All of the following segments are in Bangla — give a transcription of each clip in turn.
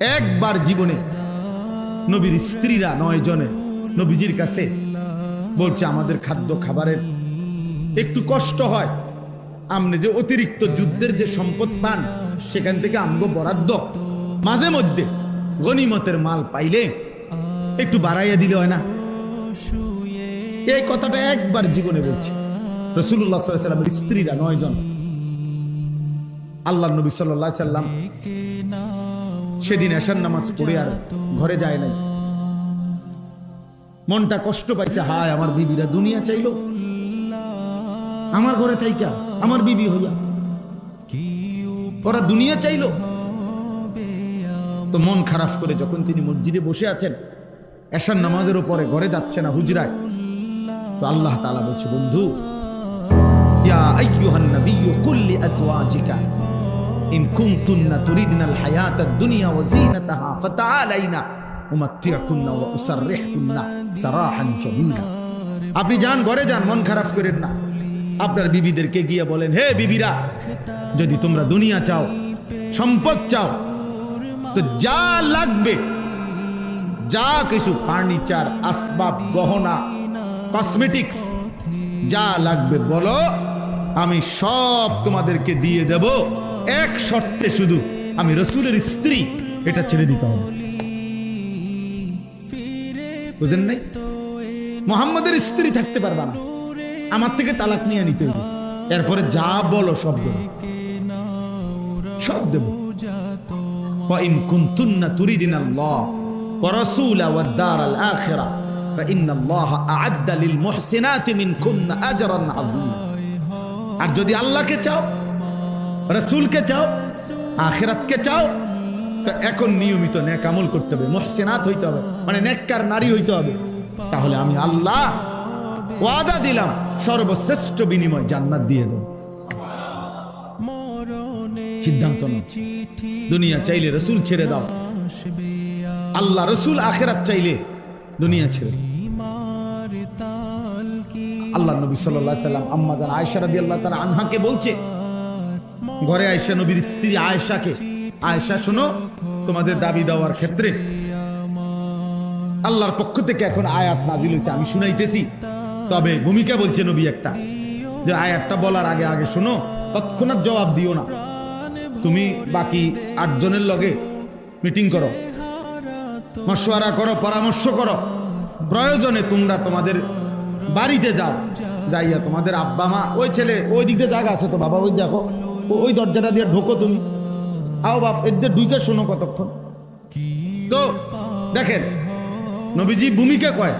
একবার জীবনে নবীর স্ত্রীরা নয় জনে নবীজির কাছে বলছে, আমাদের খাদ্য খাবারের একটু কষ্ট হয়। আপনি যে অতিরিক্ত যুদ্ধের যে সম্পদ পান, সেখান থেকে আমগো বরাদ্দ। মাঝে মধ্যে গনিমতের মাল পাইলে একটু বাড়াইয়া দিলে হয় না? এই কথাটা একবার জীবনে বলছে। রসুল্লাহ সাল্লামের স্ত্রীরা নয় জন। আল্লাহ নবী সাল্লাহ সাল্লাম সেদিন এশার নামাজ পড়ে আর ঘরে যায় নাই। মনটা কষ্ট পাইছে, হায়, আমার বিবিরা দুনিয়া চাইলো। আমার ঘরে থাইকা, আমার বিবি হইয়া। ওরা দুনিয়া চাইলো। তো মন খারাপ করে যখন তিনি মসজিদে বসে আছেন, এশার নামাজের উপরে ঘরে যাচ্ছে না হুজরায়। তো আল্লাহ তাআলা বলছে, বন্ধু, ইয়া আইয়ুহান নাবিয়্যু কুল লিআজওয়াজিকা ইন কুনতুন্না হায়াতাদ দুনিয়া ওয়া যিনাতাহা ফাতাআলাইনা উমাত্তিউকুন্না ওয়া উসাররিহুন্না সারাহান জামিলা। আপনি যান, ঘরে যান, মন খারাপ করেন না। আপনার বিবিদেরকে গিয়ে বলেন, হে বিবিরা, যদি তোমরা দুনিয়া চাও, সম্পদ চাও, তো যা লাগবে, যা কিছু, ফার্নিচার, আসবাব, গহনা, কসমেটিক্স, যা লাগবে বলো আমি সব তোমাদেরকে দিয়ে দেব। এক শর্তে শুধু আমি রসুলের স্ত্রী এটা ছেড়ে দিতে হবে। বুঝেন নাই? মোহাম্মদের স্ত্রী থাকতে পারবা না। আমার থেকে তালাক নিয়ে নিতে হবে। এরপরে যা বলো সব দেবো। সব দেব। وإن كنتن تريدن الله ورسوله والدار আর যদি আল্লাহকে চাও, রসুলকে চাও, আখেরাতকে চাও, তো এখন নিয়মিত নেক আমল করতে হবে, মহসেনাত হইতে হবে মানে নেককার নারী হইতে হবে। তাহলে আমি আল্লাহ ওয়াদা দিলাম, সর্বশ্রেষ্ঠ বিনিময় জান্নাত দিয়ে দেব। সিদ্ধান্ত দুনিয়া চাইলে রসুল ছেড়ে দাও। আল্লাহ রসুল আখেরাত চাইলে দুনিয়া ছেড়ে দাও। আল্লাহ নবী সাল্লাহ সাল্লাম, আম্মা জান আয়সা রাদি আল্লাহ তালা আনহাকে বলছে, ঘরে আয়সা নবীর স্ত্রী আয়েশাকে, আয়েশা শোনো, তোমাদের দাবি দেওয়ার ক্ষেত্রে আল্লাহর পক্ষ থেকে এখন আয়াত নাজিল হয়েছে, আমি শুনাইতেছি। তবে ভূমিকা বলছে নবী একটা, যে আয়াতটা বলার আগে আগে শোনো, তৎক্ষণাৎ জবাব দিও না। তুমি বাকি আটজনের লগে মিটিং করো, মশওয়ারা করো, পরামর্শ করো, প্রয়োজনে তোমরা তোমাদের বাড়িতে যাও। যাইয়া তোমাদের আব্বা, মা, ওই ছেলে, ওই দিক দিয়ে জায়গা আছে তো বাবা, ওই দেখো ওই দরজাটা দিয়ে ঢোকো তুমি। আও বাপ এদের ঢুকে শোনো কতক্ষণ। তো, দেখেন, নবীজি ভূমিকা কয়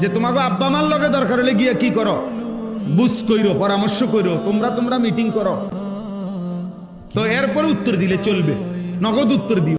যে তোমাকে আব্বা, মার লগে দরকার হলে গিয়ে কি করো? বুঝ কইরো, পরামর্শ কইরো, তোমরা তোমরা মিটিং করো। তো এরপরে উত্তর দিলে চলবে, নগদ উত্তর দিও।